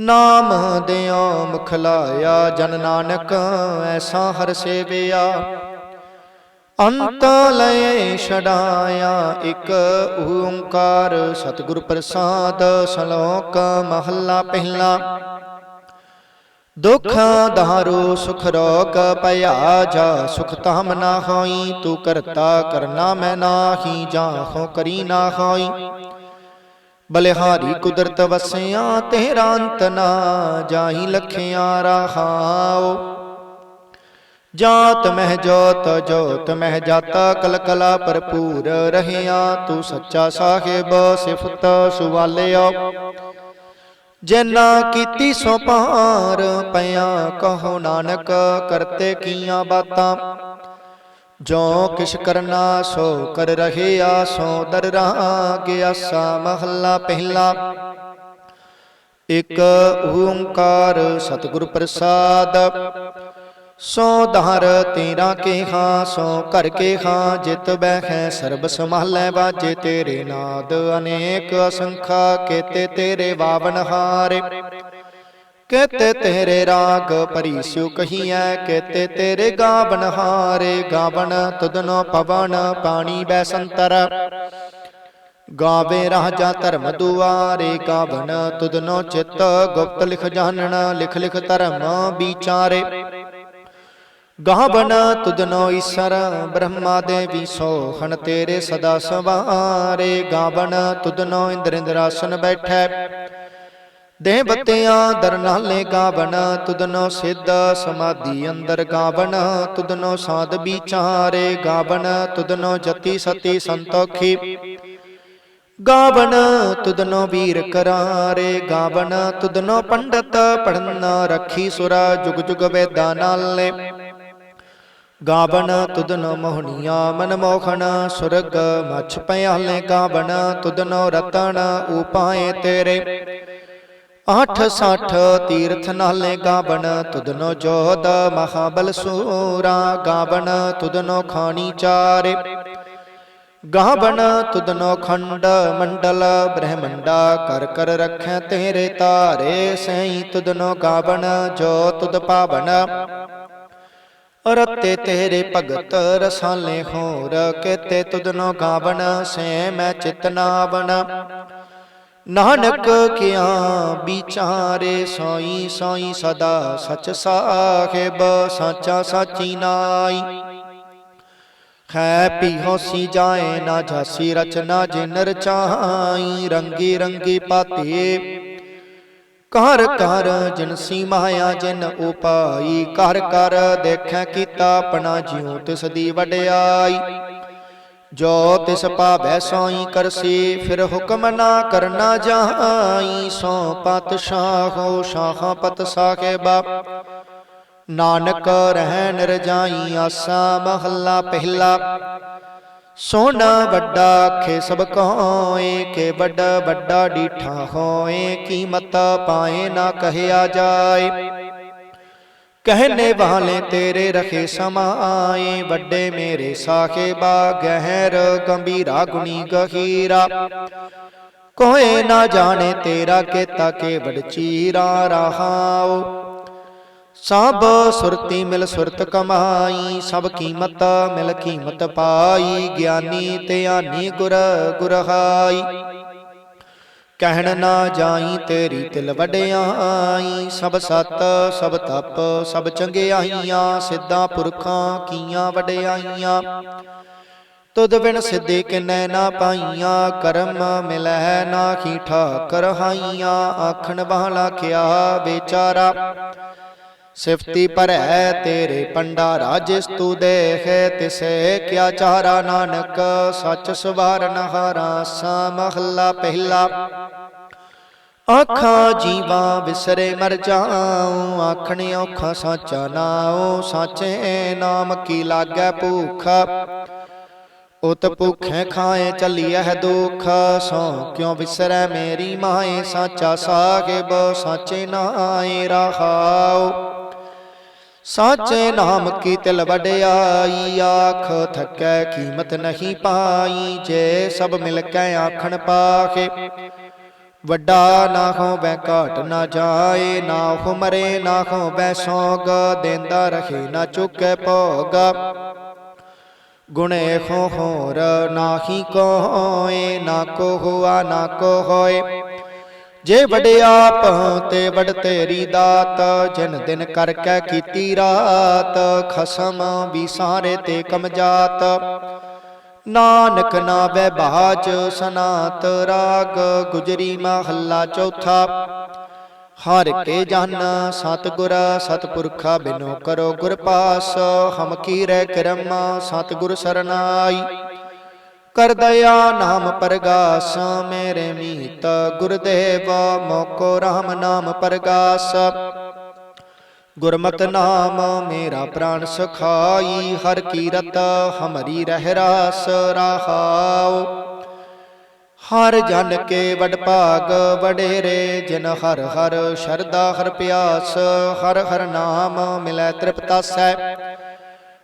ਨਾਮ ਦਿਓ ਮੁਖ ਲਾਇਆ ਜਨ ਨਾਨਕ, ਐਸਾ ਹਰ ਸੇਵਿਆ। ਅੰਤ ਲਏ ਛਡਾਇਆ ਇਕ ਓੰਕਾਰ, ਸਤਿਗੁਰ ਪ੍ਰਸਾਦ, ਸ਼ਲੋਕ ਮਹੱਲਾ ਪਹਿਲਾ। ਦੁਖ ਦਾਰੂ ਸੁਖ ਰੋਗ ਪਿਆ ਜਾ ਸੁਖ ਤਾਮ ਨਾ ਹੋਈ, ਤੂੰ ਕਰਤਾ ਕਰਨਾ ਮੈਂ ਨਾਹੀ ਜਾਹੋ ਕਰੀ ਨਾ ਹੋਈ। ਬਲਿਹਾਰੀ ਕੁਦਰਤ ਵਸਿਆ, ਤੇਰਾ ਅੰਤ ਨਾ ਜਾਹੀ ਲਖਿਆ ਰਹਾਓ ਜਾਤ ਮਹਿ ਜੋਤ ਜੋਤ ਮਹਿ ਜਾਤਾ ਕਲ ਕਲਾ ਭਰਪੂਰ ਰਹਿਆ, ਤੂੰ ਸੱਚਾ ਸਾਹਿਬ ਸਿਫਤ ਸੁਵਾਲਿਓ ਜਿਨਾ ਕੀਤੀ ਸੋ ਪਾਰ ਪਿਆ, ਕਹੋ ਨਾਨਕ ਕਰਤੇ ਕੀਆਂ ਬਾਤਾਂ। ਜੋ ਕਿਛ ਕਰਨਾ ਸੋ ਕਰ ਰਹਿਆ ਸੋ ਦਰ ਗਿਆ ਸਾ ਮਹੱਲਾ ਪਹਿਲਾ। ਇਕ ਓੰਕਾਰ ਸਤਿਗੁਰ ਪ੍ਰਸਾਦ, ਸੋ ਧਰ ਤੇਰਾ ਕੇਹਾ, ਸੋ ਕਰ ਕੇਹਾ, ਜਿਤ ਬਹਿ ਸਰਬ ਸੰਭਾਲੈ ਬਾਜੇ ਤੇਰੇ ਨਾਦ, ਅਨੇਕ ਅਸੰਖਾ ਕੇਤੇ ਤੇਰੇ ਬਾਵਨ ਹਾਰੇ। ਕੇਤੇ ਤੇਰੇ ਰਾਗ ਪਰੀਸਿਉ ਕਹੀਐ ਕੇਤੇ ਤੇਰੇ ਗਾਵਨ ਹਾਰੇ ਗਾਵਨ ਤੁਧਨੋ ਪਵਨ ਪਾਣੀ ਬੈਸੰਤਰ ਗਾਵੇ ਰਾਜਾ ਧਰਮ ਦੁਆਰੇ ਗਾਵਨ ਤੁਧਨੋ ਚਿਤ, ਗੁਪਤ ਲਿਖ ਜਾਣਨ, ਲਿਖ ਲਿਖ ਧਰਮ ਵਿਚਾਰੇ। ਗਾਵਨ ਤੁਧਨੋ ਈਸ਼ਰ, ਬ੍ਰਹਮਾ ਦੇਵੀ ਸੋਹਣ ਤੇਰੇ ਸਦਾ ਸਵਾਰੇ। ਗਾਵਨ ਤੁਧਨੋ ਇੰਦਰ ਇੰਦਰਾਸਨ ਬੈਠੈ। ਦੇਹ ਬਤਿਆਂ ਦਰਨਾਲੇ ਗਾਵਨ ਤੁਧਨੋ ਸਿੱਧ ਸਮਾਧੀ ਅੰਦਰ ਗਾਵਨ ਤੁਧਨੋ ਸਾਧ ਵਿਚਾਰੇ ਗਾਵਨ ਤੁਧਨੋ ਜਤੀ ਸਤੀ ਸੰਤੋਖੀ ਗਾਵਨ ਤੁਧਨੋ ਵੀਰ ਕਰਾਰੇ ਗਾਵਨ ਤੁਧਨੋ ਪੰਡਤ ਪੜਨ ਰੱਖੀ ਸੁਰਾ ਜੁਗ ਜੁਗ ਵੇਦਾਂ ਨਾਲੇ ਗਾਵਨ ਤੁਧਨੋ ਮੋਹਣੀਆਂ ਮਨ ਮੋਖਣ ਸੁਰਗ ਮਛ ਪਿਆਲੇ ਗਾਵਨ ਤੁਧਨੋ ਰਤਨ ਉਪਾਏ ਤੇਰੇ ਅਠ ਸਾਠ ਤੀਰਥ ਨਾਲੇ ਗਾਵਨ ਤੁਧਨੋ ਜੋਦ ਮਹਾਬਲ ਸੂਰਾ ਗਾਵਨ ਤੁਧਨੋ ਖਾਣੀ ਚਾਰੇ। ਗਾਵਨ ਤੁਧਨੋ ਖੰਡ ਮੰਡਲ, ਬ੍ਰਹਮੰਡਾ ਕਰ ਕਰ ਰਖੈ ਤੇਰੇ ਤਾਰੇ ਸਈ ਤੁਧਨੋ ਗਾਵਣ, ਜੋ ਤੁਧ ਪਾਵਨ ਰਤੇ ਤੇਰੇ ਭਗਤ ਰਸਾਲੇ ਹੋਰ, ਕੇਤੇ ਤੁਧਨੋ ਗਾਵਣ, ਸੇ ਮੈਂ ਚਿਤਨਾਵਨ ਨਾਨਕ ਕਿਆ ਵਿਚਾਰੇ ਸੋਈ ਸੋਈ ਸਦਾ ਸਚ ਸਾਹਿਬ ਸਾਚਾ ਸਾਚੀ ਨਾਈ। ਹੈ ਪੀ ਹੋਸੀ ਜਾਏ ਨਾ ਜਾਸੀ ਰਚਨਾ ਜਿਨ ਰਚਾਈ ਰੰਗੀ ਰੰਗੀ ਪਾਤੇ। ਕਰ ਕਰ ਜਿਨਸੀ ਮਾਇਆ ਜਿਨ ਉਪਾਈ ਕਰ ਕਰ ਦੇਖੈ ਕੀਤਾ ਆਪਣਾ ਜਿਉ ਤਿਸ ਦੀ ਵਡਿਆਈ। ਜੋ ਤਿਸ ਭਾਵੈ ਸੋਈ ਕਰਸੀ, ਫਿਰ ਹੁਕਮ ਨਾ ਕਰਨਾ ਜਾਈ, ਸੋ ਪਤਸ਼ਾਹੋ ਸ਼ਾਹ ਪਤ ਸਾਹਿਬਾ। ਨਾਨਕ ਰਹਿ ਨਿਰਜਾਈ ਆਸਾ ਮਹੱਲਾ ਪਹਿਲਾ। ਸੋਨਾ ਵੱਡਾ ਖੇ ਸਭ ਕੋਏ, ਕੇ ਵੱਡਾ ਵੱਡਾ ਡੀਠਾ ਹੋਏ, ਕੀਮਤ ਪਾਏ ਨਾ ਕਹਿਆ ਜਾਏ। ਕਹਿਨੇ ਵਾਲੇ ਤੇਰੇ ਰਖੇ ਸਮਾਏ, ਵੱਡੇ ਮੇਰੇ ਸਾਖੇਬਾ, ਗਹਿਰ ਗੰਭੀਰਾ, ਗੁਣੀ ਗਹੀਰਾ ਕੋਏ ਨਾ ਜਾਣੇ ਤੇਰਾ ਕੀਤਾ ਕੇ ਵਡ ਚੀਰਾ ਰਹਾਓ ਸਭ ਸੁਰਤੀ ਮਿਲ ਸੁਰਤ ਕਮਾਈ, ਸਭ ਕੀਮਤ ਮਿਲ ਕੀਮਤ ਪਾਈ, ਗਿਆਨੀ ਧਿਆਨੀ ਗੁਰ ਗੁਰਹਾਈ। ਕਹਿਣ ਨਾ ਜਾਈ ਤੇਰੀ ਤਿਲ ਵਡਿਆਈ, ਸਭ ਸਤ, ਸਭ ਤਪ, ਸਭ ਚੰਗਿਆਈਆਂ, ਸਿੱਧਾ ਪੁਰਖਾਂ ਕੀਆਂ ਵਡਿਆਈਆਂ। ਤੁਧ ਬਿਨ ਸਿੱਧੇ ਕਿਨੈ ਨਾ ਪਾਈਆਂ, ਕਰਮ ਮਿਲੈ ਨਾ ਖੀਠਾ ਠਾਕਰ ਆਖਣ ਵਾਲਾ ਕਿਆ ਵਿਚਾਰਾ। ਸਿਫਤੀ ਭਰੈ ਤੇਰੇ ਪੰਡਾ ਜਿਸ ਤੂ ਦੇਖੈ ਤਿਸੈ, ਕਿਆ ਚਾਰਾ ਨਾਨਕ, ਸੱਚ ਸਵਾਰਨ ਹਾਰਾ ਸਾ ਮਹੱਲਾ ਪਹਿਲਾ। ਆਖਾਂ ਜੀਵਾ ਵਿਸਰੇ ਮਰ ਜਾਉ ਆਖਣ ਔਖਾ ਸਾਚਾ ਨਾਉ, ਸਾਚੇ ਨਾਮ ਕੀ ਲਾਗੈ ਭੂਖ। ਉਤ ਭੁਖੇ ਖਾਏ ਚੱਲੀਐ ਦੁਖ, ਸੋ ਕਿਉ ਵਿਸਰੈ ਮੇਰੀ ਮਾਏ, ਸਾਚਾ ਸਾਹਿਬ ਸਾਚੇ ਨਾਏ ਰਹਾਉ। ਸਾਚੇ ਨਾਮ ਕੀ ਤਿਲ ਵਡਿਆਈ ਆਖ ਥਕੈ ਕੀਮਤ ਨਹੀਂ ਪਾਈ ਜੇ ਸਭ ਮਿਲ ਕੇ ਆਖਣ ਪਾਖੇ ਵੱਡਾ ਨਾ ਹੋਵੇ ਘਾਟ ਨਾ ਜਾਏ ਨਾ ਹੋ ਮਰੇ ਨਾ ਹੋਵੇ ਸੋਗ ਦੇਂਦਾ ਰਹੇ ਨਾ ਚੁੱਕੇ ਭੋਗ। ਗੁਣੇ ਹੋ ਹੋਰ ਨਾਹੀ ਕੋਏ ਨਾ ਕੋ ਹੁਆ ਨਾ ਕੋ ਹੋਏ। ਜੇ ਵਡੇ ਆਪ ਤੇ ਵਡ ਤੇਰੀ ਦਾਤ, ਜਿਨ ਦਿਨ ਕਰ ਕੈ ਕੀਤੀ ਰਾਤ, ਖਸਮ ਵੀ ਸਾਰੇ ਤੇ ਕਮ ਕਮਜਾਤ ਨਾਨਕ ਨਾ ਨਾਵੇ ਬਾਜ ਸਨਾਤ ਰਾਗ, ਗੁਜਰੀ ਮਹੱਲਾ ਚੌਥਾ। ਹਰ ਕੇ ਜਨ ਸਤਗੁਰ, ਸਤਪੁਰਖਾ ਬਿਨੋ ਕਰੋ ਗੁਰ ਪਾਸ, ਹਮ ਕੀਰੈ ਕਰਮ, ਸਤਗੁਰ ਸਰਨਾਈ। ਕਰ ਦਇਆ ਨਾਮ ਪਰਗਾਸ, ਮੇਰੇ ਮੀਤ ਗੁਰਦੇਵ, ਮੋਕੋ RAM ਨਾਮ ਪਰਗਾਸ। ਗੁਰਮਤਿ ਨਾਮ ਮੇਰਾ ਪ੍ਰਾਨ ਸਖਾਈ, ਹਰ ਕੀਰਤ ਹਮਰੀ ਰਹਿ ਰਾਸ ਰਹਾਉ। ਹਰ ਜਨ ਕੇ ਵਡ ਭਾਗ ਵਡੇਰੇ, ਜਿਨ ਹਰ ਹਰ ਸ਼ਰਦਾ ਹਰ ਪਿਆਸ, ਹਰ ਹਰ ਨਾਮ ਮਿਲੈ ਤ੍ਰਿਪਤਾ ਸੈ।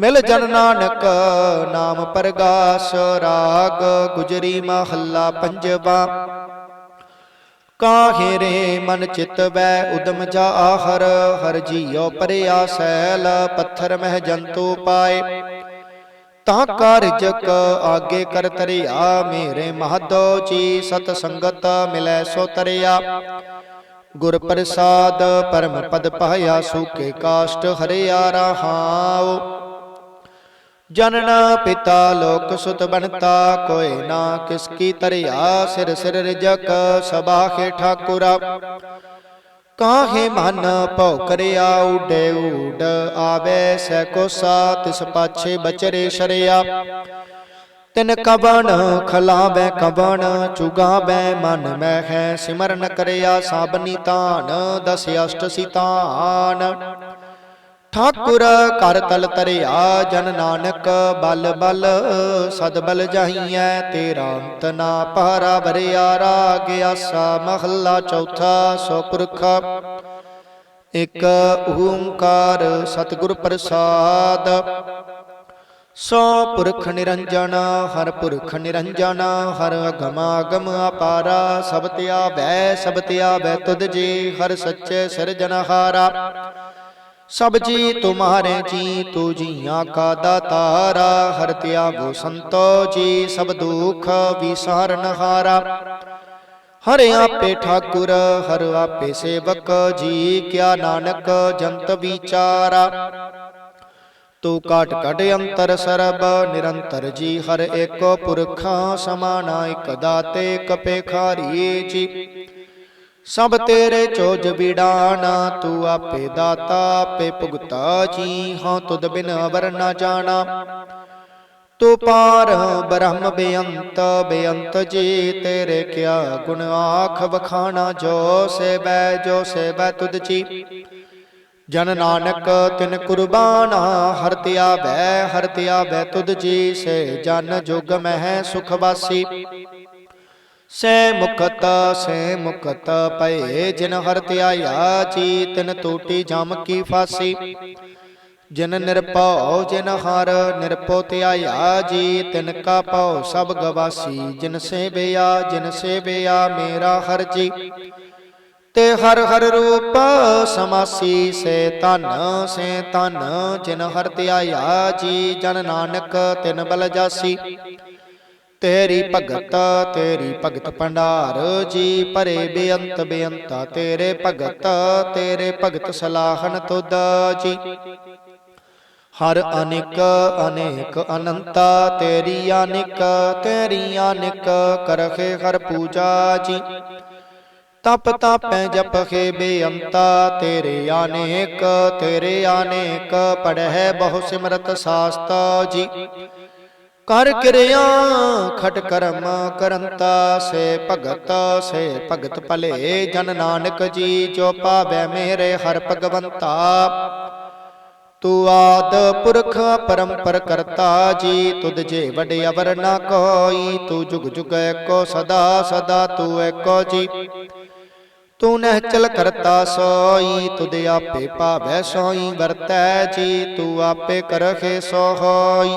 ਮਿਲ ਜਨ ਨਾਨਕ ਨਾਮ ਪਰਗਾਸ ਰਾਗ ਗੁਜਰੀ ਮਹੱਲਾ ਪੰਜਵਾ। ਕਾਹੇ ਰੇ ਮਨ ਚਿਤ ਵੈ ਉਦਮ ਜਾ ਆਹਰ, ਹਰ ਜੀਉ ਪਰਿਆ ਸੈਲ, ਪੱਥਰ ਮਹਿ ਜੰਤੂ ਪਾਏ। ਤਾਂ ਕਾਰਜਕ ਆਗੇ ਕਰ ਤਰਿਆ, ਮੇਰੇ ਮਹਦੋ ਜੀ ਸਤ ਸੰਗਤ ਮਿਲੈ ਸੋ ਤਰਿਆ। ਗੁਰ ਪ੍ਰਸਾਦ ਪਰਮ ਪਦ ਪਾਇਆ ਸੂਕੇ ਕਾਸ਼ਟ ਹਰਿਆ ਰਹਾਉ। ਜਨਨਾ ਪਿਤਾ ਲੋਕ ਸੁਤ ਬਣਤਾ ਕੋਇ ਨਾ ਕਿਸ ਕੀ ਤਰਿਆ ਸਿਰ ਸਿਰ ਰਜਕ ਸਬਾਖੇ ਠਾਕੁਰਾ। ਕਾਹੇ ਮਨ ਭਉ ਕਰਿਆ, ਉਡੇ ਊਡ ਆਵੇ ਸੈ ਕੋਸਾ ਤਿਸ ਪਾਛੇ ਬਚਰੇ ਸ਼ਰਿਆ। ਤਿਨ ਕਬਣ ਖਲਾਵੇ ਕਬਣ ਚੁਗਾਵੇ ਮਨ ਮੈਂ ਹੈ ਸਿਮਰਨ ਕਰਿਆ, ਸਾਬਨੀ ਤਾਨ, ਦਸ ਅਸ਼ਟ ਸਿਤਾਨ। ਠਾਕੁਰ ਕਰ ਤਲ ਤਰਿਆ ਜਨ ਨਾਨਕ ਬਲ ਬਲ, ਸਦ ਬਲ ਜਾਈਐ ਤੇਰਾ ਅੰਤ ਨਾ ਪਹਰਾ ਭਰਿਆ ਰਾਗ ਆਸਾ ਮਹੱਲਾ ਚੌਥਾ ਸੋ ਪੁਰਖ ਇਕ ਓੰਕਾਰ ਸਤਿਗੁਰ ਪ੍ਰਸਾਦ, ਸੋ ਪੁਰਖ ਨਿਰੰਜਨ, ਹਰ ਪੁਰਖ ਨਿਰੰਜਨ, ਹਰ ਅਗਮ ਅਗਮ ਅਪਾਰਾ, ਸਭ ਧਿਆਵੈ ਸਭ ਧਿਆਵੈ ਤੁਧ ਜੀ, ਹਰ ਸੱਚੇ ਸਿਰਜਨਹਾਰਾ ਸਭ ਜੀ ਤੁਮਾਰੇ ਜੀ, ਤੂ ਜੀਆਂ ਕਾ ਦਾਤਾਰਾ, ਹਰ ਤਿਆਗੋ ਸੰਤੋ ਜੀ, ਸਭ ਦੁਖ ਵਿਸਾਰਨ ਹਾਰਾ। ਹਰ ਆਪੇ ਠਾਕੁਰ, ਹਰ ਆਪੇ ਸੇਵਕ, ਜੀ ਕਿਆ ਨਾਨਕ, ਜੰਤ ਵਿਚਾਰਾ। ਤੂੰ ਕਾਟ ਕਟ ਅੰਤਰ ਸਰਬ, ਨਿਰੰਤਰ ਜੀ ਹਰ ਏਕੋ ਪੁਰਖਾਂ ਸਮਾਨਾ ਇਕ ਦਾਤੇ ਕਪੇ ਖਾਰੀ ਜੀ। ਸਭ ਤੇਰੇ ਚੋਜ ਵਿਡਾਣਾ, ਤੂੰ ਆਪੇ ਦਾਤਾ, ਆਪੇ ਭੁਗਤਾ ਜੀ ਹਾਂ ਤੁਧ ਬਿਨ ਅਵਰ ਨਾ ਜਾਣਾ। ਤੂੰ ਪਾਰ ਬ੍ਰਹਮ ਬੇਅੰਤ ਬੇਅੰਤ ਜੀ, ਤੇਰੇ ਕਿਆ ਗੁਣ ਆਖ ਵਖਾਣਾ, ਜੋ ਸੇਵੈ ਜੋ ਸੇਵੈ ਤੁਧ ਜੀ। ਜਨ ਨਾਨਕ, ਤਿਨ ਕੁਰਬਾਨਾ, ਹਰ ਤਿਆ ਧਿਆਵੈ ਹਰ ਤਿਆ ਧਿਆਵੈ ਤੁਧ ਜੀ, ਸੇ ਜਨ ਜੁਗ ਮਹਿ ਸੁਖ ਵਾਸੀ। ਸੇ ਮੁਖਤ ਸੇ ਮੁਖਤ ਪਏ ਜਿਨ ਹਰ ਧਿਆਇਆ ਜੀ ਤਿਨ ਟੂਟੀ ਜਮ ਕੀ ਫਾਸੀ। ਜਿਨ ਨਿਰਭਉ, ਜਿਨ ਹਰ ਨਿਰਭਉ ਧਿਆਇਆ ਜੀ ਤਿਨ ਕਾ ਭਉ ਸਭ ਗਵਾਸੀ। ਜਿਨ ਸੇਵਿਆ ਜਿਨ ਸੇਵਿਆ ਮੇਰਾ ਹਰ ਜੀ ਤੇ ਹਰ ਹਰ ਰੂਪ ਸਮਾਸੀ, ਸੇ ਤਨ ਸੇ ਤਨ ਜਿਨ ਹਰ ਧਿਆਇਆ, ਜੀ ਜਨ ਨਾਨਕ ਤਿਨ ਬਲ ਜਾਸੀ। ਤੇਰੀ ਭਗਤ ਤੇਰੀ ਭਗਤ ਭੰਡਾਰ ਜੀ ਭਰੇ ਬੇਅੰਤ ਬੇਅੰਤਾ ਤੇਰੇ ਭਗਤ ਤੇਰੇ ਭਗਤ ਸਲਾਹਨ ਤੁਧ ਜੀ। ਹਰ ਅਨੇਕ ਅਨੇਕ ਅਨੰਤਾ ਤੇਰੀ ਅਨੇਕ ਤੇਰੀ ਅਨੇਕ ਕਰਖੇ ਹਰ ਪੂਜਾ ਜੀ। ਤਪ ਤਾਪੈ ਜਪਖੇ ਬੇਅੰਤਾ ਤੇਰੇ ਅਨੇਕ ਤੇਰੇ ਅਨੇਕ ਪੜਹਿ ਬਹੁ ਸਿਮਰਤ ਸਾਸਤ ਜੀ। ਕਰ ਕਿਰਿਆ ਖਟ ਕਰਮ ਕਰੰਤਾ ਸੇ ਭਗਤ ਸੇ ਭਗਤ ਭਲੇ ਜਨ ਨਾਨਕ ਜੀ ਜੋ ਪਾਵੈ ਮੇਰੇ ਹਰ ਭਗਵੰਤਾ। ਤੂੰ ਆਦ ਪੁਰਖ ਪਰੰਪਰ ਕਰਤਾ ਜੀ ਤੁਧ ਜੇ ਵਡ ਅਵਰ ਨਾ ਕੋਈ ਤੂੰ ਜੁਗ ਜੁਗ ਏਕੋ ਸਦਾ ਸਦਾ ਤੂੰ ਏਕੋ ਜੀ। ਤੂੰ ਨਹਿਚਲ ਕਰਤਾ ਸੋਈ ਤੁਧ ਆਪੇ ਭਾਵੈ ਸੋਈ ਵਰਤੈ ਜੀ ਤੂੰ ਆਪੇ ਕਰਖੇ ਸੋ ਹੋਈ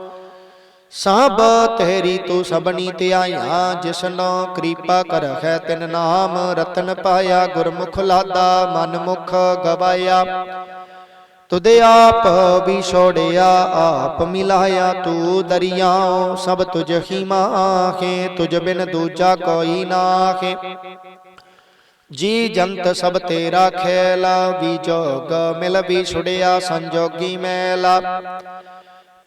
ਸਭ ਤੇਰੀ ਤੂੰ ਸਭਨੀ ਤੇ ਆਇਆ ਜਿਸਨੋ ਕਿਰਪਾ ਕਰਖੈ ਤਿਨ ਨਾਮ, ਰਤਨ ਪਾਇਆ, ਗੁਰਮੁਖ ਲਾਦਾ, ਮਨ ਮੁਖ ਗਵਾਇਆ। ਤੁਧ ਆਪ ਵੀ ਛੋੜਿਆ, ਆਪ ਮਿਲਾਇਆ, ਤੂੰ ਦਰਿਆਓ ਸਭ ਤੁਝ ਹੀ ਮਾਖੇ ਤੁਝ ਬਿਨ ਦੂਜਾ ਕੋਈ ਨਾਖੇ ਜੀ ਜੰਤ ਸਭ ਤੇਰਾ ਖੇਲਾ, ਵੀ ਜੋਗ ਮਿਲ ਵੀ ਛੁੜਿਆ, ਸੰਜੋਗੀ ਮੈਲਾ।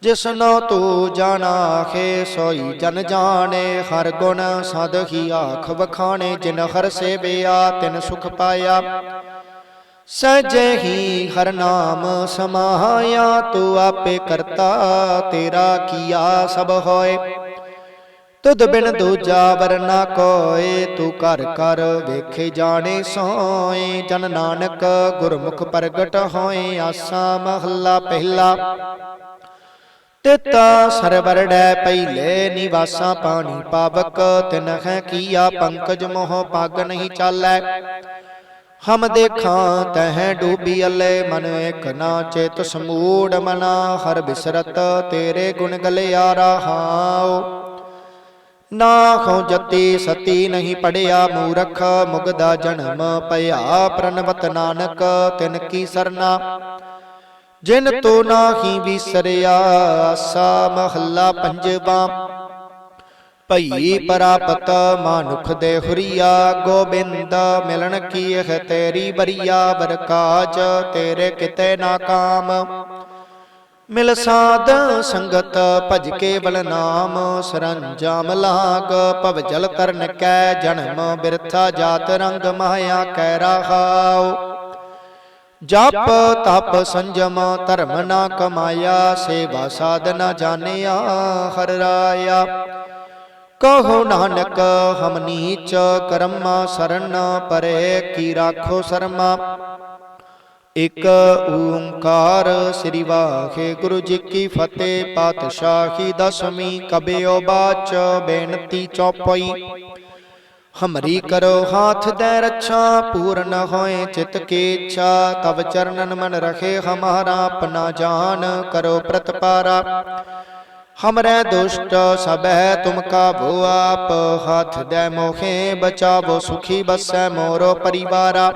ਜਿਸਨੋ ਤੂੰ ਜਾਣਾਖੇ ਸੋਈ, ਜਨ ਜਾਣੇ ਹਰ ਗੁਣ ਸਦ ਹੀ ਆਖ ਵਖਾਣੇ, ਜਿਨ ਹਰ ਸੇਵਿਆ ਤਿਨ ਸੁਖ ਪਾਇਆ। ਸਜੇ ਹੀ ਹਰ ਨਾਮ ਸਮਾਇਆ, ਤੂੰ ਆਪੇ ਕਰਤਾ ਤੇਰਾ ਕੀਆ ਸਭ ਹੋਏ। ਤੁਧ ਬਿਨ ਦੂਜਾ ਵਰਨਾ ਕੋਏ, ਤੂੰ ਕਰ ਕਰ ਵੇਖੇ ਜਾਣੇ ਸੋਏ। ਜਨ ਨਾਨਕ ਗੁਰਮੁਖ ਪ੍ਰਗਟ ਹੋਏ, ਆਸਾ ਮਹੱਲਾ ਪਹਿਲਾ। ਤਿਤਾ ਸਰਵਰ ਡੈ ਪਹਿਲੇ ਨਿਵਾਸਾ ਪਾਣੀ ਪਾਵਕ, ਤਿਨ ਹੈ ਕੀਆ ਪੰਕਜ ਮੋਹ ਪੱਗ ਨਹੀਂ ਚਾਲੈ। ਹਮ ਦੇਖਾਂ, ਤਹ ਡੂਬੀ ਅਲੇ, ਮਨ ਇਕ ਨਾ ਚੇਤ ਸਮੂੜ ਮਨਾ। ਹਰ ਬਿਸਰਤ ਤੇਰੇ ਗੁਣ ਗਲਿਆ ਰਹਾਉ। ਨਾ ਖੋ ਜਤੀ ਸਤੀ ਨਹੀਂ ਪੜਿਆ ਮੂਰਖ, ਮੁਗਦਾ ਜਨਮ ਭਇਆ ਪ੍ਰਨਵਤ ਨਾਨਕ, ਤਿਨ ਕੀ ਸਰਨਾ। ਜਿਨ ਤੋ ਨਾਹੀ ਵਿਸਰਿਆ ਆਸਾ ਮਹੱਲਾ ਪੰਜਵਾ। ਭਈ ਪਰਾਪਤ ਮਾਨੁਖ ਦੇ ਹੁਰੀਆ ਗੋਬਿੰਦ ਮਿਲਣ ਕੀ ਇਹ ਤੇਰੀ ਬਰੀਆ ਬਰਕਾਜ ਤੇਰੇ ਕਿਤੇ ਨਾ ਕਾਮ। ਮਿਲ ਸਾਧ ਸੰਗਤ ਭਜ ਕੇ ਬਲ ਨਾਮ ਸਰੰਜਾਮ ਲਾਗ ਭਵ ਜਲ ਤਰਨ ਕੈ ਜਨਮ ਬਿਰਥਾ ਜਾਤ ਰੰਗ ਮਾਇਆ ਕੈ ਰਹਾਉ। ਜਪ, ਤਪ ਸੰਜਮ, ਧਰਮ ਨਾ ਕਮਾਇਆ, ਸੇਵਾ ਸਾਧਨਾ ਜਾਣਿਆ, ਹਰ ਰਾਇਆ। ਕਹੋ ਨਾਨਕ, ਹਮ ਨੀਚ ਕਰਮਾ ਸਰਨ, ਪਰੇ ਕੀ ਰਾਖੋ ਸ਼ਰਮਾ। ਇਕ ਓੰਕਾਰ ਸ੍ਰੀ ਵਾਹਿਗੁਰੂ ਜੀ ਕੀ ਫਤਿਹ, ਪਾਤਸ਼ਾਹੀ ਦਸਵੀਂ ਕਬਿਓ ਬਾਚ, ਬੇਨਤੀ ਚੌਪਈ। ਹਮਰੀ ਕਰੋ ਹਾਥ ਦੇ ਰੱਛਾ ਪੂਰਨ ਹੋਏ ਚਿਤ ਕੀ ਇੱਛਾ ਤਬ ਚਰਨਨ ਮਨ ਰਖੇ ਹਮਾਰਾ ਆਪਣਾ ਜਾਨ ਕਰੋ ਪ੍ਰਤਪਾਰਾ ਹਮਰੇ ਦੁਸ਼ਟ ਸਬੈ ਤੁਮ ਕਾਬੂ ਆਪ ਹੱਥ ਦੇ ਮੋਖੇ ਬਚਾਵੋ ਸੁਖੀ ਬਸੈ ਮੋਰੋ ਪਰਿਵਾਰਾ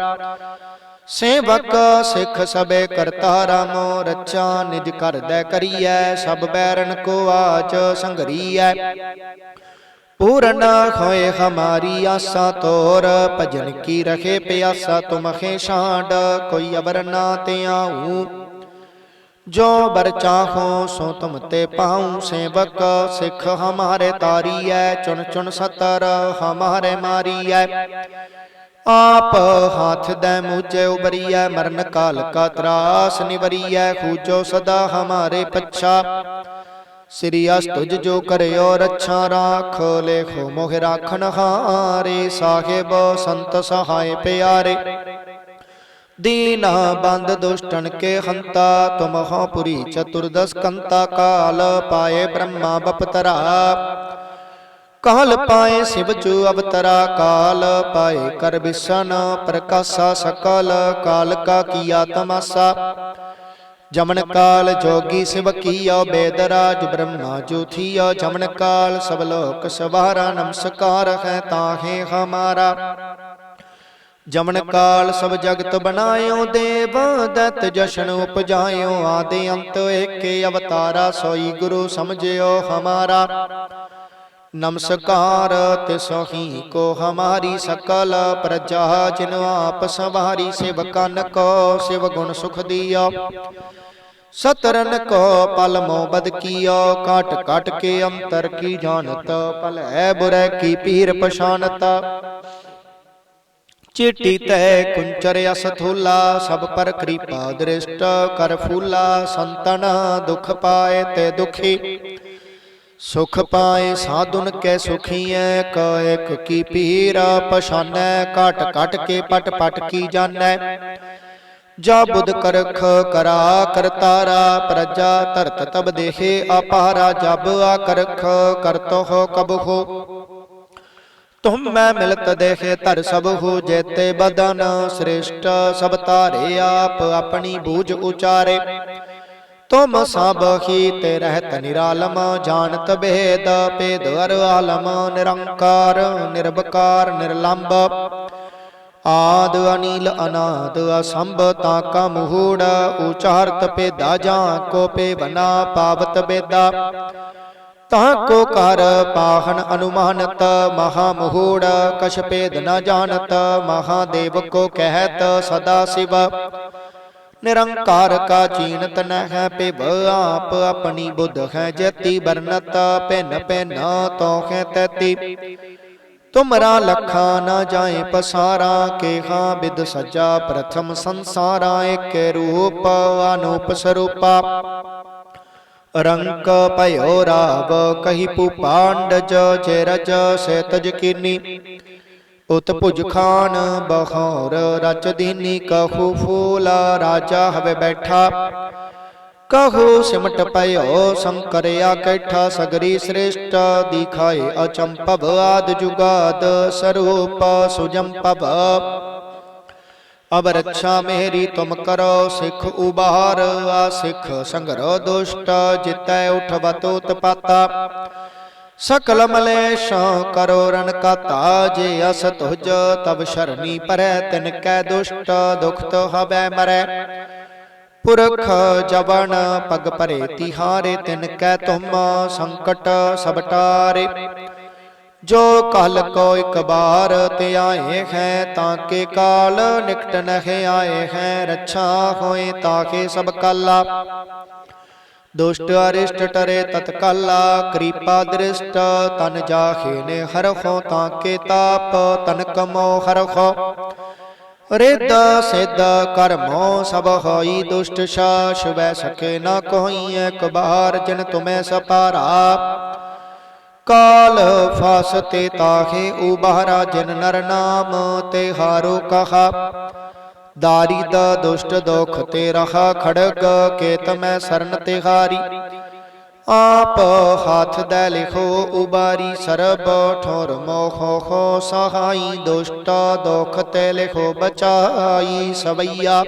ਸੇਵਕ ਸਿੱਖ ਸਬੇ ਕਰਤਾ ਰਾਮੋ ਰੱਚਾ ਨਿਜ ਘਰ ਦੇ ਕਰੀਐ ਸਭ ਬੈਰਨ ਕੋ ਆਚ ਸੰਗਰੀਐ ਪੂਰਨ ਹੋਏ ਹਮਾਰੀ ਆਸਾ ਤੋਰ, ਭਜਨ ਕੀ ਰਖੇ ਪਿਆਸਾ ਤੁਮਖੇ ਛਾਂਡ, ਕੋਈ ਅਵਰ ਨਾ ਤੇ ਆਊ। ਜੋ ਬਰ ਚਾਹੋ ਸੋ ਤੁਮ ਤੇ ਪਾਉ ਸੇਵਕ, ਸਿੱਖ ਹਮਾਰੇ ਤਾਰੀਐ, ਚੁਣ ਚੁਣ ਸਤਰ ਹਮਾਰੇ ਮਾਰੀਐ। ਆਪ ਹਾਥ ਦੇ ਮੂਜੇ ਉਬਰੀਐ, ਮਰਨ ਕਾਲ ਕਾ ਤਰਾਸ ਨਿਵਰੀਐ, ਖੂਜੋ ਸਦਾ ਹਮਾਰੇ ਪੱਛਾ। ਸ੍ਰੀ ਅਸਤੁਜ ਜੋ ਕਰਿਓ ਰੱਛਾ ਰਾਖ, ਲੇਖੋ ਮੋਹ ਰਾਖਨ ਹਾਰੇ, ਸਾਹਿਬ ਸੰਤ ਸਹਾਇ ਪਿਆਰੇ। ਦੀਨਾ ਬੰਦ ਦੁਸ਼ਟਨ ਕੇ ਹੰਤਾ, ਤੁਮ ਹੋ ਪੁਰੀ ਚਤੁਰਦਸ ਕੰਤਾ ਕਾਲ, ਪਾਏ ਬ੍ਰਹਮਾ ਬਪਤਰਾ। ਕਾਲ ਪਾਏ ਸਿਵ ਜੂ ਅਵਤਰਾ ਕਾਲ, ਪਾਏ ਕਰ ਬਿਸਨ ਪ੍ਰਕਾਸ਼ਾ ਸਕਲ, ਕਾਲ ਕਾ ਕੀਆ ਤਮਾਸਾ। ਜਮਨ ਕਾਲ ਜੋਗੀ ਸਿਵ ਕੀਆ ਬੇਦਰਾਜ ਬ੍ਰਹਮਾ ਜੋ ਥੀਆ ਜਮਨ ਕਾਲ ਸਭ ਲੋਕ ਸਵਾਰਾ ਨਮਸਕਾਰ ਹੈ ਤਾਹੇ ਹਮਾਰਾ। ਜਮਨ ਕਾਲ ਸਭ ਜਗਤ ਬਨਾਇਓ ਦੇਵ ਦਤ ਜਸ਼ਨ ਉਪਜਾਇਓ। ਆਦੇ ਅੰਤ ਏਕੇ ਅਵਤਾਰਾ ਸੋਈ ਗੁਰੂ ਸਮਝਿਓ ਹਮਾਰਾ। ਨਮਸਕਾਰ ਤਿਸਹੀ ਕੋ ਹਮਾਰੀ ਸਕਲ ਪ੍ਰਜਾ ਜਿਨ ਆਪ ਸਵਾਰੀ ਸਿਵ ਕਨ ਕੋ ਸਿਵ ਗੁਣ ਸੁਖ ਦਿਆ। ਸਤਰਨ ਕੋ ਪਲ ਮੋ ਬਦ ਕੀਓ ਕਾਟ ਕਾਟ ਕੇ ਅੰਤਰ ਕੀ ਜਾਣਤ, ਭਲੈ ਬੁਰੈ ਕੀ ਪੀਰ ਪਛਾਨਤ। ਚਿੱਟੀ ਤੈ ਕੁੰਚਰ ਅਸਥੂਲਾ ਸਭ ਪਰ ਕਿਰਪਾ ਦ੍ਰਿਸ਼ਟ ਕਰ ਫੂਲਾ, ਸੰਤਨ ਦੁਖ ਪਾਏ ਤੇ ਦੁਖੀ। ਸੁਖ ਪਾਏ ਸਾਧੁਨ ਕੈ ਸੁਖੀਐ ਕਾਇਕ ਕੀ ਪੀਰਾ ਪਛਾਨੈ, ਘਟ ਘਟ ਕੇ ਪਟ ਪਟ ਕੀ ਜਾਣੈ। ਜਾ ਬੁਧ ਕਰਖ ਕਰਾ ਕਰਤਾਰਾ ਪ੍ਰਜਾ ਧਰਤ ਤਬ ਦੇਹੇ ਅਪਾਰਾ, ਜਬ ਆ ਕਰਖ ਕਰਤੋ ਹੋ ਕਬ ਹੋ। ਤੁਮ ਮੈਂ ਮਿਲਤ ਦੇਖੇ ਧਰ ਸਭ ਹੋ, ਜੇਤੇ ਬਦਨ ਸ੍ਰੇਸ਼ਟ ਸਭ ਤਾਰੇ ਆਪ ਆਪਣੀ ਬੂਝ ਉਚਾਰੇ। ਤੁਮ ਸਭ ਹੀ ਤੇ ਰਹਿਤ ਨਿਰਾਲਮ, ਜਾਣਤ ਭੇਦ ਭੇਦ ਅਰ ਆਲਮ, ਨਿਰੰਕਾਰ ਨਿਰਭਕਾਰ ਨਿਰਲੰਭ ਆਦ ਅਨੀਲ ਅਨਾਦ ਅਸੰਭ ਤਾ ਕਾ ਮੂੜ ਉਚਾਰਤ ਪੇਦਾ ਜਾਂ ਕੋ ਭੇਵਨਾ ਪਾਵਤ ਬੇਦਾ। ਤਾ ਕੋ ਕਰ ਪਾਹਨ ਅਨੁਮਾਨਤ, ਮਹਾ ਮਹੂੜ, ਕਛ ਭੇਦ ਨ ਜਾਣਤ, ਮਹਾਦੇਵ ਕੋ ਕਹਿਤ ਸਦਾ ਸਿਵ। ਨਿਰੰਕਾਰ ਕਾ ਚੀਨਤ ਨ ਹੈ ਪਿਭ ਆਪ ਆਪਣੀ ਬੁੱਧ ਹੈ ਜਤੀ ਬਰਨਤ ਭਿਨ ਭਿਨ ਤੋਖੇ ਤਤੀ। ਤੁਮਰਾ ਲਖਾ ਨ ਜਾਏ ਪਸਾਰਾ, ਕੇਹਾ ਬਿਦ ਸਜਾ ਪ੍ਰਥਮ ਸੰਸਾਰਾ ਏਕ ਰੂਪ ਅਨੂਪ ਸਰੂਪਾ। ਰੰਕ ਭਇਓ ਰਾਵ, ਕਹੀ ਪੂ ਪਾਂਡਜ ਜੇ ਰਜ ਸੇ ਕੀਨੀ। ਉਤ ਭੁਜ ਖਾਨ ਬਖੌਰ, ਰਚ ਦੀਨੀ ਕਹੂ ਫੂਲ, ਰਾਜਾ ਹਵੇ ਬੈਠਾ। ਕਹੂ ਸਿਮਟ ਪਇਓ ਸੰਕਰਿਆ ਕੈਠਾ, ਸਗਰੀ ਸ੍ਰੇਸ਼ਟ, ਦਿਖਾਏ ਅਚੰਪਵ ਆਦ ਜੁਗਾਦ, ਸਰੂਪ ਸੁਜਮ ਪਵ ਅਬ ਰੱਛਾ ਮੇਰੀ ਤੁਮ ਕਰੋ, ਸਿੱਖ ਉਬਾਰ, ਆ ਸਿੱਖ ਸੰਗਰੋ ਦੁਸ਼ਟ, ਜਿਤੈ ਉਠਵਤ ਉਤਪਾਤਾ। ਸਕਲ ਮਲੇਸ਼ ਕਰੋ ਰਨ ਕਾਤਾ ਜੇ ਅਸ ਤੁਜ ਤਬ ਸ਼ਰਨੀ ਪਰੈ, ਤਿਨ ਕੈ ਦੁਸ਼ਟ ਦੁਖਤ ਹਵੈ ਮਰੈ। ਪੁਰਖ ਜਵਨ ਪਗ ਭਰੇ ਤਿਹਾਰੇ, ਤਿਨ ਕੈ ਤੁਮ ਸੰਕਟ ਸਬਟਾਰੇ ਜੋ ਕਲ ਕੋ ਇਕ ਬਾਰ ਤੇ ਆਏ ਹੈ, ਤਾਂ ਕੇ ਕਾਲ ਨਿਕਟ ਨਹਿ ਆਏ ਹੈ, ਰੱਛਾ ਹੋਏ ਤਾਕੇ ਸਭ ਕਾਲਾ। ਦੁਸ਼ਟ ਅਰਿਸ਼ਟ ਟਰੇ ਤਤਕਾਲਾ ਕਿਰਪਾ ਦ੍ਰਿਸ਼ਟ ਤਨ ਜਾਖੇ ਨੇ ਹਰਖੋ ਤਾਂ ਕੇ ਤਾਪ, ਤਨ ਕਮੋ ਹਰਖੋ। ਰਿੱਧ ਸਿੱਧ ਕਰਮੋ ਸਭ ਹੋਈ ਦੁਸ਼ਟ ਸ਼ਾਸ਼, ਵੈ ਸਕੇ ਨਾ ਕੋਈ ਇੱਕ ਬਾਰ ਜਿਨ ਤੁਮੈ ਸਪਾਰਾ। ਕਾਲ ਫਾਸ ਤੇ ਤਾਹੇ ਉਬਾਰਾ, ਜਿਨ ਨਰ ਨਾਮ ਤੇ ਹਾਰੋ ਕਹਾ। ਦਾਰੀ ਦਾ ਦੁਸ਼ਟ ਦੁਖ ਤੇ ਰਹਾ ਖੜਗ ਕੇਤ ਮੈਂ ਸਰਨ ਤੇ ਹਾਰੀ ਆਪ ਹੱਥ ਦੇ ਲਿਖੋ ਉਬਾਰੀ ਸਰਬ ਠੋਰ ਮੋਖੋ ਖੋ ਸਹਾਈ ਦੁਸ਼ਟ ਦੁਖ ਤੇ ਲਿਖੋ ਬਚਾਈ ਸਵਈਆ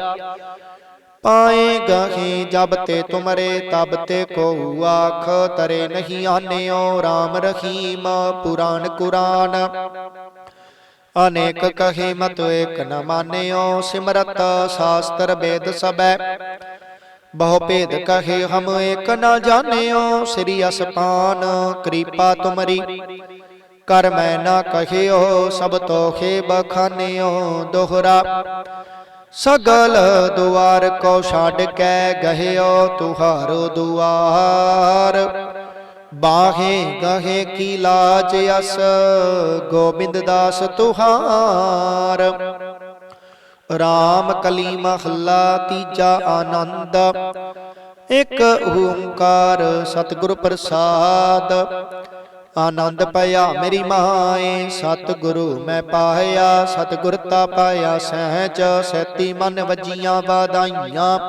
ਪਾਏ ਗਹੇ ਜਬ ਤੇ ਤੁਮਰੇ ਤਬ ਤੇ ਕੋ ਆਖ ਤਰੇ ਨਹੀਂ ਆਨਿਓ RAM ਰਹੀਮ ਪੁਰਾਨ ਕੁਰਾਨ ਅਨੇਕ ਕਹੇ ਮਤ ਏਕ ਨ ਮਾਨਿਓ, ਸਿਮਰਤ ਸ਼ਾਸਤਰ ਵੇਦ ਸਬੈ ਬਹੁ ਭੇਦ ਕਹੇ ਹਮ ਏਕ ਨ ਜਾਣਿਓ, ਸ੍ਰੀ ਅਸਪਾਨ ਕਿਰਪਾ ਤੁਮਰੀ। ਕਰ ਮੈਂ ਨਾ ਕਹਿਓ, ਸਭ ਤੋਖੇ ਬਖਾਨਿਓ, ਦੋਹਰਾ। ਸਗਲ ਦੁਆਰ ਕੋ ਛੱਡ ਕੇ ਗਹਿਓ, ਤੁਹਾਰੋ ਦੁਆਰ। ਬਾਹੇ ਗਹੇ ਕੀ ਲਾਜ ਅਸ, ਗੋਬਿੰਦ ਦਾਸ ਤੁਹਾਰ। ਰਾਮ ਕਲੀ ਮਹੱਲਾ ਤੀਜਾ ਆਨੰਦ, ਇਕ ਓੰਕਾਰ ਸਤਿਗੁਰ ਪ੍ਰਸਾਦ। ਆਨੰਦ ਪਾਇਆ ਮੇਰੀ ਮਾਏ, ਸਤਿਗੁਰੂ ਮੈਂ ਪਾਇਆ, ਸਤਿਗੁਰ ਤਾ ਪਾਇਆ ਸਹਿਜ ਸੈਤੀ ਮਨ ਵਜੀਆਂ ਵਾਦਾਈਆਂ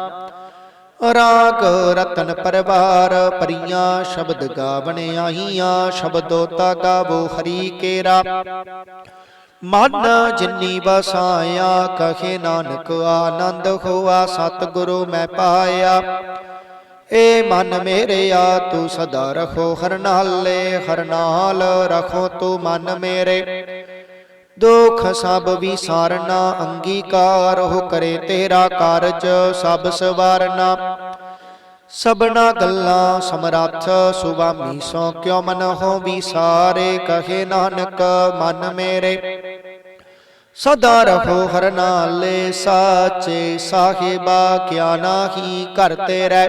ਰਾਗ ਰਤਨ ਪਰਵਾਰ, ਪਰੀਆਂ ਸ਼ਬਦ ਗਾਵਣ ਆਈਆਂ ਸ਼ਬਦੋ ਤਾ ਗਾਵੋ ਹਰੀ ਕੇਰਾ। ਮਨ ਜਿਨੀ ਵਸਾਇਆ, ਕਹੇ ਨਾਨਕ ਆਨੰਦ ਹੋਆ, ਸਤਿਗੁਰੂ ਮੈਂ ਪਾਇਆ। ਏ ਮਨ ਮੇਰਿਆ, ਤੂੰ ਸਦਾ ਰਖੋ ਹਰਨਾਲੇ ਹਰਨਾਲ ਰਖੋ ਤੂੰ ਮਨ ਮੇਰੇ। ਦੁਖ ਸਭ ਵਿਸਾਰਨਾ, ਅੰਗੀਕਾਰ ਹੋ ਕਰੇ ਤੇਰਾ ਕਾਰਜ, ਸਭ ਸਵਾਰਨਾ। ਸਭਨਾ ਗੱਲਾਂ ਸਮਰੱਥ ਸੁਭਾਮੀ ਸੋ ਕਿਉ ਮਨ ਹੋ ਵਿਸਾਰੇ, ਕਹੇ ਨਾਨਕ ਮਨ ਮੇਰੇ। ਸਦਾ ਰਹੋ ਹਰ ਨਾਲੇ, ਸਾਚੇ ਸਾਹਿਬਾ, ਕਿਆ ਨਾਹੀ ਘਰ ਤੇਰੇ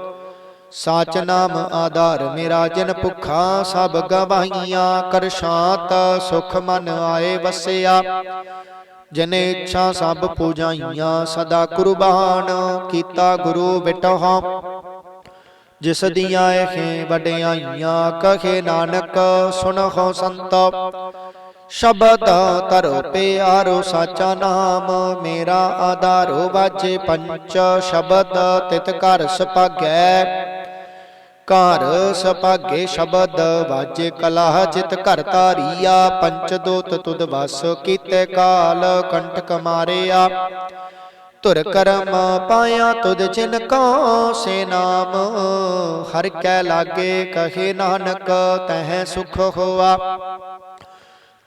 ਸਾਚ ਨਾਮ ਆਧਾਰ, ਮੇਰਾ ਜਨ ਭੁਖਾ, ਸਭ ਗਵਾਈਆਂ ਕਰ ਸ਼ਾਂਤ, ਸੁਖ ਮਨ ਆਏ ਵਸਿਆ। ਜਨੇ ਇੱਛਾ ਸਭ ਪੂਜਾਈਆਂ, ਸਦਾ ਕੁਰਬਾਨ ਕੀਤਾ ਗੁਰੂ ਬਿਟਹਾ। ਜਿਸ ਦੀਆਂ ਇਹ ਵਡਿਆਈਆਂ, ਕਹੇ ਨਾਨਕ ਸੁਣੋ ਸੰਤ। ਸ਼ਬਦ ਤਰੋ ਪਿਆਰੋ ਸਾਚਾ ਨਾਮ, ਮੇਰਾ ਆਧਾਰੋ ਵਾਜੇ ਪੰਚ। ਸ਼ਬਦ ਤਿਤ ਕਰ ਸੁਭਾਗੈ ਘਰ ਸੁਭਾਗੇ ਸ਼ਬਦ ਵਾਜੇ ਕਲਾ ਜਿਤ ਘਰ ਧਾਰੀਆ, ਪੰਚ ਦੋਤ ਤੁਧ ਵਸ ਕੀਤੇ ਕਾਲ ਕੰਟਕ ਮਾਰਿਆ। ਧੁਰ ਕਰਮ ਪਾਇਆ ਤੁਧ ਜਿਨ ਕੋ ਸੇ ਨਾਮ, ਹਰ ਕੈ ਲਾਗੇ ਕਹੇ ਨਾਨਕ ਤਹ ਸੁਖ ਹੋਆ।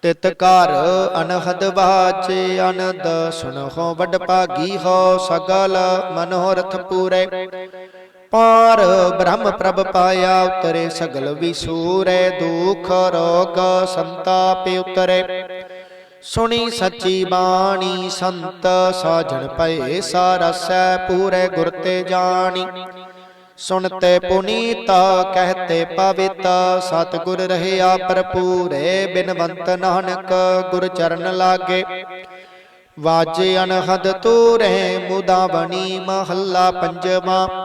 ਤਿਤ ਘਰ ਅਨਹਦ ਬਾਚੇ ਅਨੰਦ ਸੁਨਹੁ ਵਡ ਭਾਗੀ ਹੋ ਸਗਲ ਮਨੋਰਥ ਪੂਰੇ। ਪਾਰ ਬ੍ਰਹਮ ਪ੍ਰਭ ਪਾਇਆ ਉਤਰੇ ਸਗਲ ਵਿਸੂਰੇ, ਦੁਖ ਰੋਗ ਸੰਤਾਪ ਉਤਰੇ। ਸੁਣੀ ਸੱਚੀ ਬਾਣੀ, ਸੰਤ ਸਾਜਣ ਪਏ ਸਾਰਸੈ ਪੂਰੇ ਗੁਰ ਤੇ ਜਾਣੀ। ਸੁਣਤੇ ਪੁਨੀਤ ਕਹਤੇ ਪਵਿੱਤ, ਸਤਿਗੁਰ ਰਹਿਆ ਭਰਪੂਰੇ, ਬਿਨਵੰਤ ਨਾਨਕ ਗੁਰ ਚਰਨ ਲਾਗੇ। ਵਾਜੇ ਅਨਹਦ ਤੂਰੇ, ਮੁਦਾ ਬਣੀ ਮਹੱਲਾ ਪੰਜਵਾ।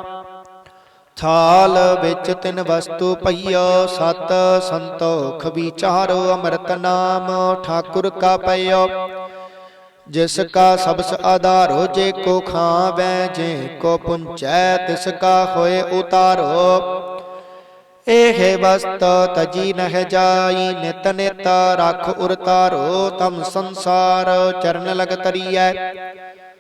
ਥਾਲ ਵਿੱਚ ਤਿੰਨ ਵਸਤੂ ਪਈਓ, ਸਤ ਸੰਤੋਖ ਵਿਚਾਰੋ, ਅੰਮ੍ਰਿਤ ਨਾਮ ਠਾਕੁਰ ਕਾ ਪਈਓ। ਜਿਸ ਕਾ ਸਬਸ ਆਧਾਰੋ, ਜੇ ਕੋ ਖਾਵੈ, ਜੇ ਕੋ ਪੁੰਚੈ, ਤਿਸ ਕਾ ਹੋਏ ਉਤਾਰੋ। ਇਹ ਵਸਤ ਤਜੀ ਨਹਿ ਜਾਈ, ਨਿਤ ਨਿਤ ਰਖ ਉਰਤਾਰੋ, ਤਮ ਸੰਸਾਰ ਚਰਨ ਲਗ ਤਰੀਐ।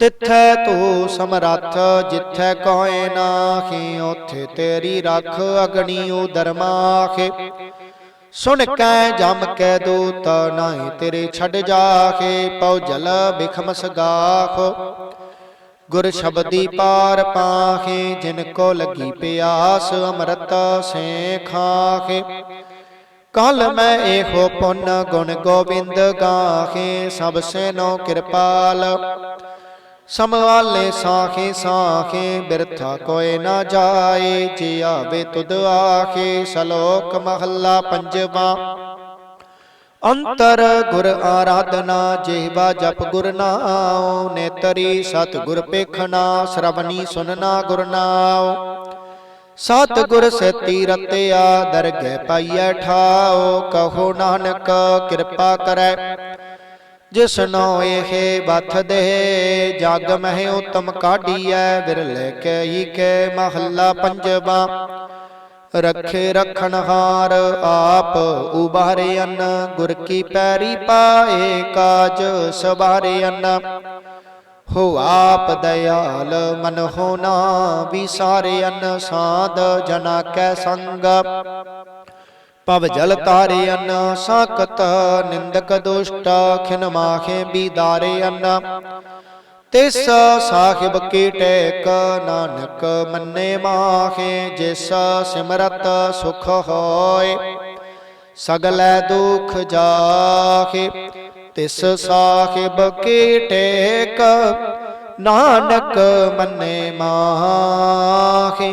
ਤਿੱਥੈ ਤੂੰ ਸਮਰੱਥ, ਜਿੱਥੈ ਕੋਇ ਨਾਖੀ ਉਥੇ ਤੇਰੀ ਰੱਖ ਅਗਣੀ ਉਦਰ ਮਾਖੇ ਸੁਣ ਕੈ ਜਮ ਕੈ ਦੂਤ, ਨਾਹੀ ਤੇਰੇ ਛੱਡ ਜਾਖੇ ਪਉ ਜਲ ਬਿਖਮਸ ਗਾਖ ਗੁਰ ਸ਼ਬਦੀ ਪਾਰ ਪਾਖੇ ਜਿਨ ਕੋ ਲੱਗੀ ਪਿਆਸ ਅੰਮ੍ਰਿਤ ਸੇ ਖਾਖੇ ਕਲ ਮੈਂ ਇਹੋ ਪੁੰਨ ਗੁਣ ਗੋਬਿੰਦ ਗਾਖੇ ਸਭ ਸੇ ਨੋ ਕਿਰਪਾਲ। ਸਮਵਾਲੇ ਸਾਖੇ ਸਾਖੇ, ਬਿਰਥਾ ਕੋਏ ਨਾ ਜਾਏ, ਜੇ ਆਵੇ ਤੁਧ ਆਖੇ, ਸ਼ਲੋਕ ਮਹੱਲਾ ਪੰਜਵਾ। ਅੰਤਰ ਗੁਰ ਆਰਾਧਨਾ ਜਿਹਵਾ ਜਪ ਗੁਰ ਨਾਉ, ਨੇਤਰੀ ਸਤ ਗੁਰ ਪੇਖਣਾ ਸ਼ਰਵਨੀ ਸੁਨਨਾ ਗੁਰ ਨਾਉ। ਸਤ ਗੁਰ ਸੇਤੀ ਰਤਿਆ ਦਰਗਹਿ ਪਾਈਐ ਠਾਓ ਕਹੋ ਨਾਨਕ ਕਿਰਪਾ ਕਰੈ। ਜਿਸਨੋ ਇਹ ਬਥ ਦੇ, ਜਗ ਮਹਿ ਉਤਮ ਕਾਢੀਐ ਵਿਰਲੇ ਕਈ ਕੇ ਮਹੱਲਾ ਪੰਜਵਾ। ਰਖੇ ਰਖਣ ਹਾਰ ਆਪ ਉਬਾਰੇ ਅੰਨ ਗੁਰ ਕੀ ਪੈਰੀ ਪਾਏ ਕਾਜ ਸਵਾਰੇ ਅੰਨ ਹੋ ਆਪ ਦਇਆਲ ਮਨ ਹੋਣਾ ਵਿਸਾਰੇ ਅੰਨ ਸਾਧ ਜਨਾ ਕੈ ਸੰਗ। ਪਵ ਜਲ ਤਾਰੇ ਅੰਨ ਸਾਕਤ ਨਿੰਦਕ ਦੁਸ਼ਟ, ਖਿਨ ਮਾਖੇ ਬੀਦਾਰੇ ਅੰਨ। ਤਿਸ ਸਾਹਿਬ ਕੀ ਟੇਕ, ਨਾਨਕ ਮੰਨੇ ਮਾਖੇ, ਜਿਸ ਸਿਮਰਤ ਸੁਖ ਹੋਏ। ਸਗਲੈ ਦੁਖ ਜਾਖੇ, ਤਿਸ ਸਾਹਿਬ ਕੀ ਟੇਕ, ਨਾਨਕ ਮੰਨੇ ਮਾਖੇ।